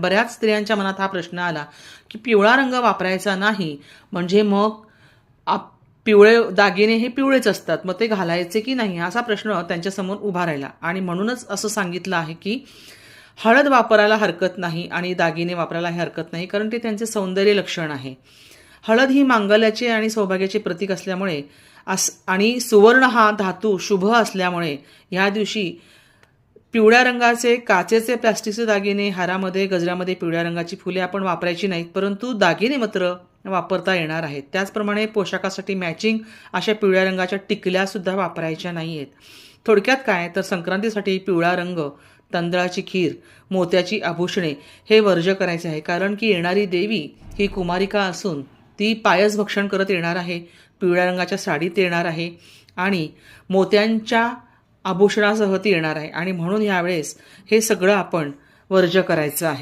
बऱ्याच स्त्रियांच्या मनात हा प्रश्न आला की पिवळा रंग वापरायचा नाही म्हणजे मग आप पिवळे दागिने हे पिवळेच असतात मग ते घालायचे की नाही असा प्रश्न त्यांच्यासमोर उभा राहिला. आणि म्हणूनच असं सांगितलं आहे की हळद वापरायला हरकत नाही आणि दागिने वापरायला हे हरकत नाही कारण ते त्यांचे सौंदर्य लक्षण आहे. हळद ही मांगल्याचे आणि सौभाग्याचे प्रतीक असल्यामुळे अस आणि सुवर्ण हा धातू शुभ असल्यामुळे ह्या दिवशी पिवळ्या रंगाचे काचेचे प्लास्टिकचे दागिने हारामध्ये गजऱ्यामध्ये पिवळ्या रंगाची फुले आपण वापरायची नाहीत परंतु दागिने मात्र वापरता येणार आहेत. त्याचप्रमाणे पोशाखासाठी मॅचिंग अशा पिवळ्या रंगाच्या टिकल्यासुद्धा वापरायच्या नाही आहेत थोडक्यात काय? तर संक्रांतीसाठी पिवळा रंग तांदळाची खीर मोत्याची आभूषणे हे वर्ज्य करायचे आहे कारण की येणारी देवी ही कुमारिका असून ती पायस भक्षण करत येणार आहे पिवळ्या रंगाच्या साडीत येणार आहे आणि मोत्यांच्या आभूषणासह ती येणार आहे. आणि म्हणून यावेळेस हे सगळं आपण वर्ज करायचं आहे.